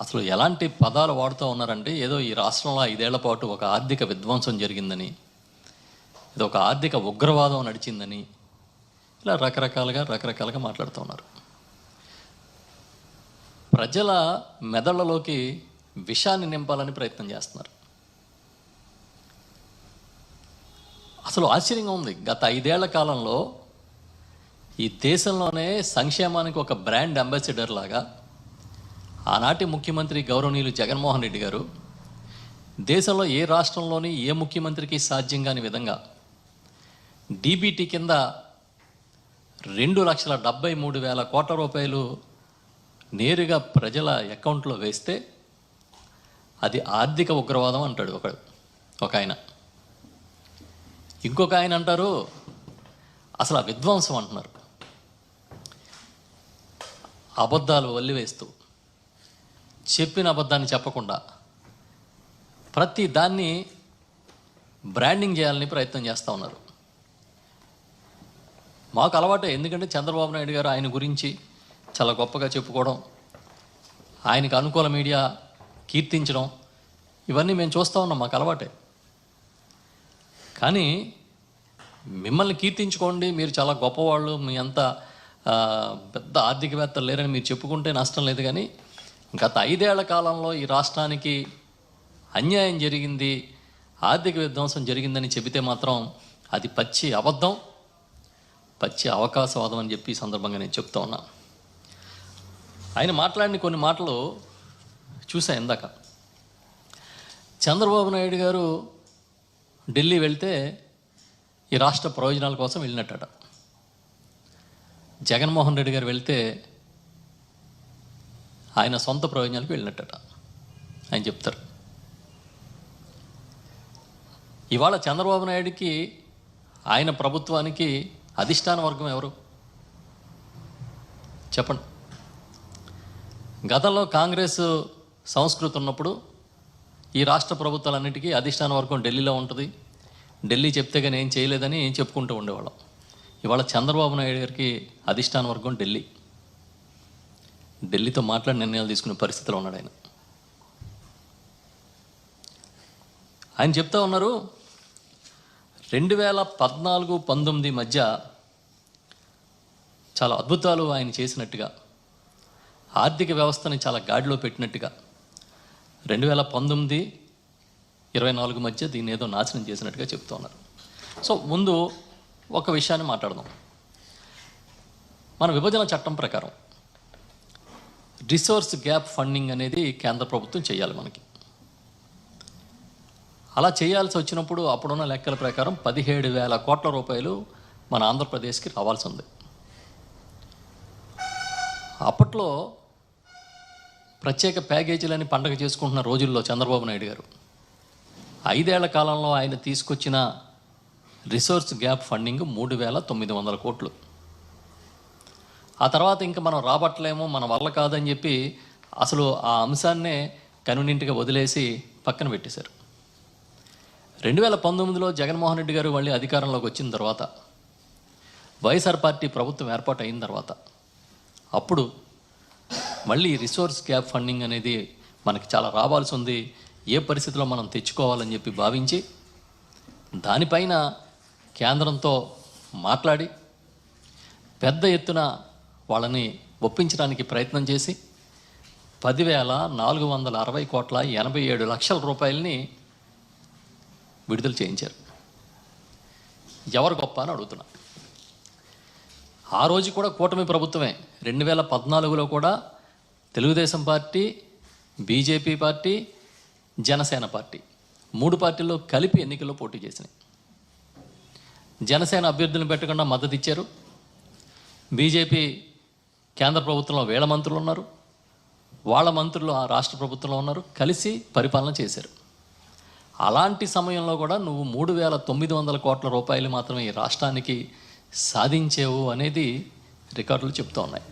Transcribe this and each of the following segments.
అసలు ఎలాంటి పదాలు వాడుతూ ఉన్నారంటే ఏదో ఈ రాష్ట్రంలో ఐదేళ్ళ పాటు ఒక ఆర్థిక విధ్వంసం జరిగిందని ఇది ఒక ఆర్థిక ఉగ్రవాదం నడిచిందని ఇలా రకరకాలుగా రకరకాలుగా మాట్లాడుతూ ఉన్నారు. ప్రజల మెదళ్ళలోకి విషాన్ని నింపాలని ప్రయత్నం చేస్తున్నారు. అసలు ఆశ్చర్యంగా ఉంది. గత ఐదేళ్ళ కాలంలో ఈ దేశంలోనే సంక్షేమానికి ఒక బ్రాండ్ అంబాసిడర్ లాగా ఆనాటి ముఖ్యమంత్రి గౌరవనీయులు జగన్మోహన్ రెడ్డి గారు దేశంలో ఏ రాష్ట్రంలోని ఏ ముఖ్యమంత్రికి సాధ్యం కాని విధంగా డీబీటీ కింద రెండు లక్షల డెబ్బై మూడు వేల కోట్ల రూపాయలు నేరుగా ప్రజల అకౌంట్లో వేస్తే అది ఆర్థిక ఉగ్రవాదం అంటాడు ఒకడు ఒక ఆయన. ఇంకొక ఆయన అంటారు అసలు ఆ విధ్వంసం అంటున్నారు. అబద్ధాలు వల్లివేస్తూ చెప్పిన అబద్ధాన్ని చెప్పకుండా ప్రతి దాన్ని బ్రాండింగ్ చేయాలని ప్రయత్నం చేస్తూ ఉన్నారు. మాకు అలవాటే ఎందుకంటే చంద్రబాబు నాయుడు గారు ఆయన గురించి చాలా గొప్పగా చెప్పుకోవడం ఆయనకు అనుకూల మీడియా కీర్తించడం ఇవన్నీ మేము చూస్తూ ఉన్నాం మాకు అలవాటే. కానీ మిమ్మల్ని కీర్తించుకోండి మీరు చాలా గొప్పవాళ్ళు మీ అంత పెద్ద ఆర్థికవేత్తలు లేరని మీరు చెప్పుకుంటే నష్టం లేదు కానీ గత ఐదేళ్ళ కాలంలో ఈ రాష్ట్రానికి అన్యాయం జరిగింది ఆర్థిక విధ్వంసం జరిగిందని చెబితే మాత్రం అది పచ్చి అబద్ధం పచ్చి అవకాశవాదం అని చెప్పి ఈ సందర్భంగా నేను చెప్తా ఉన్నా. ఆయన మాట్లాడిన కొన్ని మాటలు చూసా ఇందాక. చంద్రబాబు నాయుడు గారు ఢిల్లీ వెళ్తే ఈ రాష్ట్ర ప్రయోజనాల కోసం వెళ్ళినట్టట. జగన్మోహన్ రెడ్డి గారు వెళ్తే ఆయన సొంత ప్రయోజనాలకు వెళ్ళినట్టట. ఆయన చెప్తారు. ఇవాళ చంద్రబాబు నాయుడికి ఆయన ప్రభుత్వానికి అధిష్టాన వర్గం ఎవరు? చెప్పండి. గతంలో కాంగ్రెస్ సంస్కృతి ఉన్నప్పుడు ఈ రాష్ట్ర ప్రభుత్వాలన్నిటికీ అధిష్టాన వర్గం ఢిల్లీలో ఉంటుంది. ఢిల్లీ చెప్తే కానీ ఏం చేయలేదని చెప్పుకుంటూ ఉండేవాళ్ళం. ఇవాళ చంద్రబాబు నాయుడు గారికి అధిష్టాన వర్గం ఢిల్లీ. ఢిల్లీతో మాట్లాడి నిర్ణయాలు తీసుకునే పరిస్థితిలో ఉన్నాడు ఆయన. ఆయన చెప్తా ఉన్నారు రెండు వేల పద్నాలుగు పంతొమ్మిది మధ్య చాలా అద్భుతాలు ఆయన చేసినట్టుగా ఆర్థిక వ్యవస్థని చాలా గాడిలో పెట్టినట్టుగా రెండు వేల పంతొమ్మిది ఇరవై నాలుగు మధ్య దీన్ని ఏదో నాశనం చేసినట్టుగా చెప్తూ ఉన్నారు. సో ముందు ఒక విషయాన్ని మాట్లాడదాం. మన విభజన చట్టం ప్రకారం రిసోర్స్ గ్యాప్ ఫండింగ్ అనేది కేంద్ర ప్రభుత్వం చేయాలి మనకి. అలా చేయాల్సి వచ్చినప్పుడు అప్పుడున్న లెక్కల ప్రకారం పదిహేడు వేల కోట్ల రూపాయలు మన ఆంధ్రప్రదేశ్కి రావాల్సి ఉంది. అప్పట్లో ప్రత్యేక ప్యాకేజీలని పండగ చేసుకుంటున్న రోజుల్లో చంద్రబాబు నాయుడు గారు ఐదేళ్ళ కాలంలో ఆయన తీసుకొచ్చిన రిసోర్స్ గ్యాప్ ఫండింగ్ మూడు వేల తొమ్మిది వందల కోట్లు. ఆ తర్వాత ఇంకా మనం రాబట్టలేము మన వల్ల కాదని చెప్పి అసలు ఆ అంశాన్నే కనునింటిగా వదిలేసి పక్కన పెట్టేశారు. రెండు వేల పంతొమ్మిదిలో జగన్మోహన్ రెడ్డి గారు మళ్ళీ అధికారంలోకి వచ్చిన తర్వాత వైఎస్ఆర్ పార్టీ ప్రభుత్వం ఏర్పాటు అయిన తర్వాత అప్పుడు మళ్ళీ రిసోర్స్ గ్యాప్ ఫండింగ్ అనేది మనకి చాలా రావాల్సి ఉంది ఏ పరిస్థితిలో మనం తెచ్చుకోవాలని చెప్పి భావించి దానిపైన కేంద్రంతో మాట్లాడి పెద్ద ఎత్తున వాళ్ళని ఒప్పించడానికి ప్రయత్నం చేసి పదివేల నాలుగు వందల అరవై కోట్ల ఎనభై ఏడు లక్షల రూపాయలని విడుదల చేయించారు. ఎవరు గొప్ప అని అడుగుతున్నా. ఆ రోజు కూడా కూటమి ప్రభుత్వమే. రెండు వేల పద్నాలుగులో కూడా Telugu Desam party BJP party Janasena party మూడు పార్టీల్లో కలిపి ఎన్నికల్లో పోటీ చేసినాయి. జనసేన అభ్యర్థులను పెట్టకుండా మద్దతు ఇచ్చారు. బీజేపీ కేంద్ర ప్రభుత్వంలో వేల మంత్రులు ఉన్నారు. వాళ్ళ మంత్రులు ఆ రాష్ట్ర ప్రభుత్వంలో ఉన్నారు. కలిసి పరిపాలన చేశారు. అలాంటి సమయంలో కూడా నువ్వు మూడు వేల తొమ్మిది వందల కోట్ల రూపాయలు మాత్రమే ఈ రాష్ట్రానికి సాధించేవు అనేది రికార్డులు చెప్తూ ఉన్నాయి.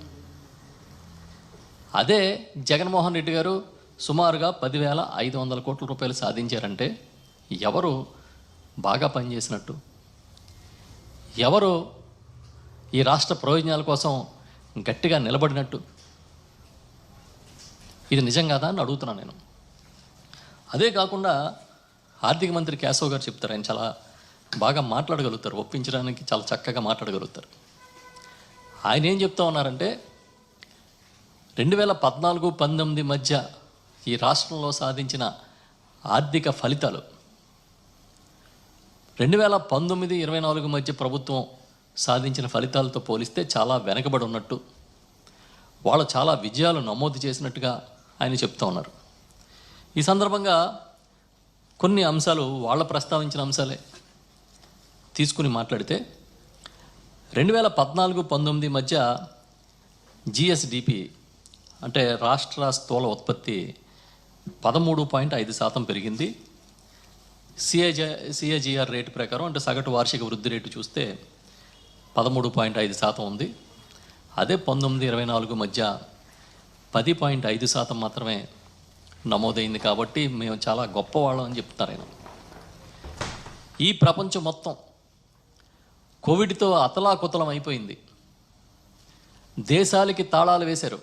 అదే జగన్మోహన్ రెడ్డి గారు సుమారుగా పదివేల ఐదు వందల కోట్ల రూపాయలు సాధించారంటే ఎవరు బాగా పనిచేసినట్టు? ఎవరు ఈ రాష్ట్ర ప్రయోజనాల కోసం గట్టిగా నిలబడినట్టు. ఇది నిజం కాదా అని అడుగుతున్నాను నేను. అదే కాకుండా ఆర్థిక మంత్రి కేశవ్ గారు చెప్తారు ఆయన చాలా బాగా మాట్లాడగలుగుతారు ఒప్పించడానికి చాలా చక్కగా మాట్లాడగలుగుతారు. ఆయన ఏం చెప్తా ఉన్నారంటే రెండు వేల పద్నాలుగు పంతొమ్మిది మధ్య ఈ రాష్ట్రంలో సాధించిన ఆర్థిక ఫలితాలు రెండు వేల పంతొమ్మిది ఇరవై నాలుగు మధ్య ప్రభుత్వం సాధించిన ఫలితాలతో పోలిస్తే చాలా వెనకబడి ఉన్నట్టు. వాళ్ళు చాలా విజయాలు నమోదు చేసినట్టుగా ఆయన చెప్తా ఉన్నారు. ఈ సందర్భంగా కొన్ని అంశాలు వాళ్ళ ప్రస్తావించిన అంశాలే తీసుకుని మాట్లాడితే రెండు వేల పద్నాలుగు పంతొమ్మిది మధ్య జిఎస్డిపి అంటే రాష్ట్ర స్థూల ఉత్పత్తి పదమూడు పాయింట్ ఐదు శాతం పెరిగింది. సిఏజ సిఏజిఆర్ రేటు ప్రకారం అంటే సగటు వార్షిక వృద్ధి రేటు చూస్తే పదమూడు పాయింట్ ఐదు శాతం ఉంది. అదే పంతొమ్మిది ఇరవై నాలుగు మధ్య పది పాయింట్ ఐదు శాతం మాత్రమే నమోదైంది కాబట్టి మేము చాలా గొప్పవాళ్ళం అని చెప్తారు ఆయన ఈ ప్రపంచం మొత్తం కోవిడ్తో అతలాకుతలం అయిపోయింది. దేశాలకి తాళాలు వేశారు.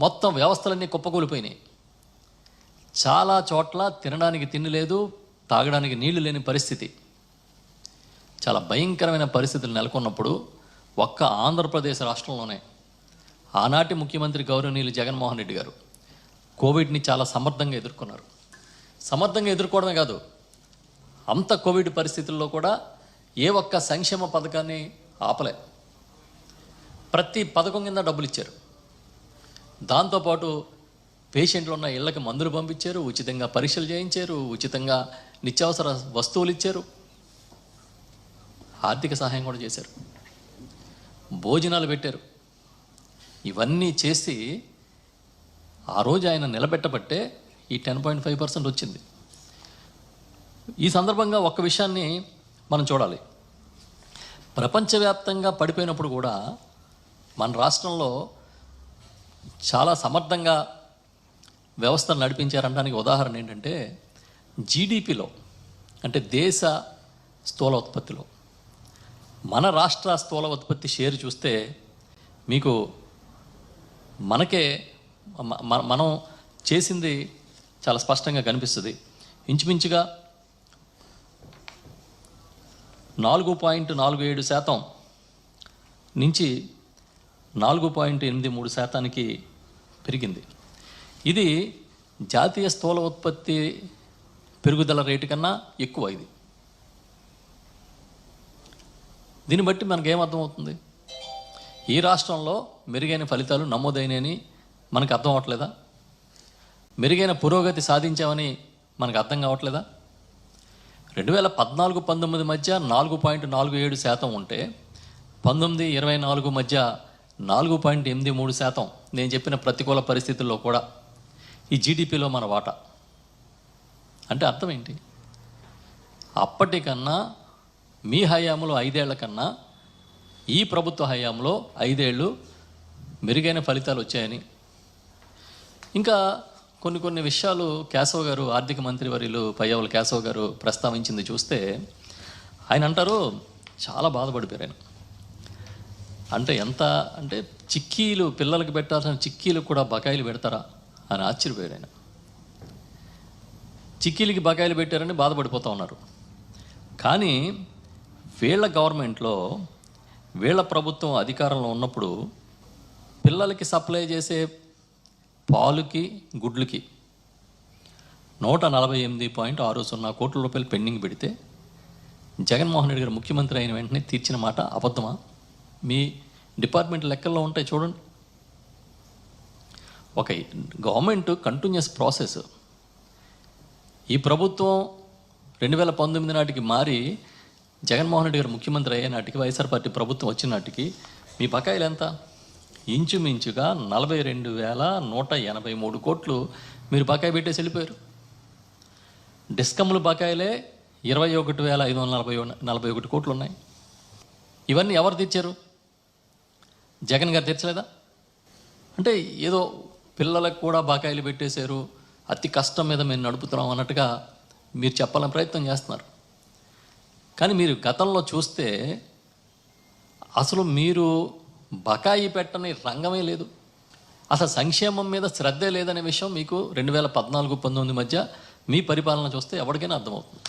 మొత్తం వ్యవస్థలన్నీ కుప్పకూలిపోయినాయి. చాలా చోట్ల తినడానికి తిండి లేదు తాగడానికి నీళ్ళు లేని పరిస్థితి. చాలా భయంకరమైన పరిస్థితులు నెలకొన్నప్పుడు ఒక్క ఆంధ్రప్రదేశ్ రాష్ట్రంలోనే ఆనాటి ముఖ్యమంత్రి గౌరవనీయులు జగన్మోహన్ రెడ్డి గారు కోవిడ్ని చాలా సమర్థంగా ఎదుర్కొన్నారు. సమర్థంగా ఎదుర్కోవడమే కాదు అంత కోవిడ్ పరిస్థితుల్లో కూడా ఏ ఒక్క సంక్షేమ పథకాన్ని ఆపలే. ప్రతి పథకం కింద డబ్బులు ఇచ్చారు. దాంతోపాటు పేషెంట్లు ఉన్న ఇళ్ళకి మందులు పంపించారు ఉచితంగా పరీక్షలు చేయించారు ఉచితంగా నిత్యావసర వస్తువులు ఇచ్చారు. ఆర్థిక సహాయం కూడా చేశారు. భోజనాలు పెట్టారు. ఇవన్నీ చేసి ఆ రోజు ఆయన నిలబెట్టబట్టే ఈ టెన్ పాయింట్ ఫైవ్ పర్సెంట్ వచ్చింది. ఈ సందర్భంగా ఒక్క విషయాన్ని మనం చూడాలి. ప్రపంచవ్యాప్తంగా పడిపోయినప్పుడు కూడా మన రాష్ట్రంలో చాలా సమర్థంగా వ్యవస్థను నడిపించారనడానికి ఉదాహరణ ఏంటంటే జీడిపిలో అంటే దేశ స్థూల ఉత్పత్తిలో మన రాష్ట్ర స్థూల ఉత్పత్తి షేర్ చూస్తే మీకు మనకే మనం చేసింది చాలా స్పష్టంగా కనిపిస్తుంది. ఇంచుమించుగా నాలుగు పాయింట్ నాలుగు ఏడు శాతం నుంచి నాలుగు పాయింట్ ఎనిమిది మూడు శాతానికి పెరిగింది. ఇది జాతీయ స్థూల ఉత్పత్తి పెరుగుదల రేటు కన్నా ఎక్కువ ఇది. దీన్ని బట్టి మనకు ఏమర్థమవుతుంది ఈ రాష్ట్రంలో మెరుగైన ఫలితాలు నమోదైనని మనకు అర్థం అవ్వట్లేదా? మెరుగైన పురోగతి సాధించామని మనకు అర్థం కావట్లేదా? రెండు వేల పద్నాలుగు పంతొమ్మిది మధ్య నాలుగు పాయింట్ నాలుగు ఏడు శాతం ఉంటే పంతొమ్మిది ఇరవై నాలుగు మధ్య నాలుగు పాయింట్ ఎనిమిది మూడు శాతం నేను చెప్పిన ప్రతికూల పరిస్థితుల్లో కూడా ఈ జీడిపిలో మన వాటా. అంటే అర్థం ఏంటి? అప్పటికన్నా మీ హయాంలో ఐదేళ్ళ కన్నా ఈ ప్రభుత్వ హయాంలో ఐదేళ్ళు మెరుగైన ఫలితాలు వచ్చాయని. ఇంకా కొన్ని కొన్ని విషయాలు కేశవ్ గారు ఆర్థిక మంత్రి వర్యులు పయ్యవుల కేశవ్ గారు ప్రస్తావించింది చూస్తే ఆయన అంటారు చాలా బాధపడిపోయారు ఆయన. అంటే ఎంత అంటే చిక్కీలు పిల్లలకి పెట్టాల్సిన చిక్కీలు కూడా బకాయిలు పెడతారా అని ఆశ్చర్యపోయాడు ఆయన. చిక్కీలకి బకాయిలు పెట్టారని బాధపడిపోతూ ఉన్నారు. కానీ వీళ్ళ గవర్నమెంట్లో వీళ్ళ ప్రభుత్వం అధికారంలో ఉన్నప్పుడు పిల్లలకి సప్లై చేసే పాలుకి గుడ్లకి నూట నలభై ఎనిమిది పాయింట్ ఆరు సున్నా కోట్ల రూపాయలు పెండింగ్ పెడితే జగన్మోహన్ రెడ్డి గారు ముఖ్యమంత్రి అయిన వెంటనే తీర్చిన మాట అబద్ధమా? మీ డిపార్ట్మెంట్ లెక్కల్లో ఉంటాయి చూడండి. ఒక గవర్నమెంట్ కంటిన్యూస్ ప్రాసెస్. ఈ ప్రభుత్వం రెండు వేల పంతొమ్మిది నాటికి మారి జగన్మోహన్ రెడ్డి గారు ముఖ్యమంత్రి అయ్యే నాటికి వైఎస్ఆర్ పార్టీ ప్రభుత్వం వచ్చిన నాటికి మీ బకాయిలు ఎంత? ఇంచుమించుగా నలభై రెండు వేల నూట ఎనభై మూడు కోట్లు మీరు బకాయి పెట్టేసి వెళ్ళిపోయారు. డిస్కమ్లు బకాయిలే ఇరవై ఒకటి వేల ఐదు వందల నలభై నలభై ఒకటి కోట్లు ఉన్నాయి. ఇవన్నీ ఎవరు తెచ్చారు జగన్ గారు తెచ్చలేదా అంటే ఏదో పిల్లలకు కూడా బకాయిలు పెట్టేశారు. అతి కష్టం మీద మేము నడుపుతున్నాం అన్నట్టుగా మీరు చెప్పాలని ప్రయత్నం చేస్తున్నారు. కానీ మీరు గతంలో చూస్తే అసలు మీరు బకాయి పెట్టని రంగమే లేదు. అసలు సంక్షేమం మీద శ్రద్ధే లేదనే విషయం మీకు రెండు వేల పద్నాలుగు పంతొమ్మిది మధ్య మీ పరిపాలన చూస్తే ఎవరికైనా అర్థమవుతుంది.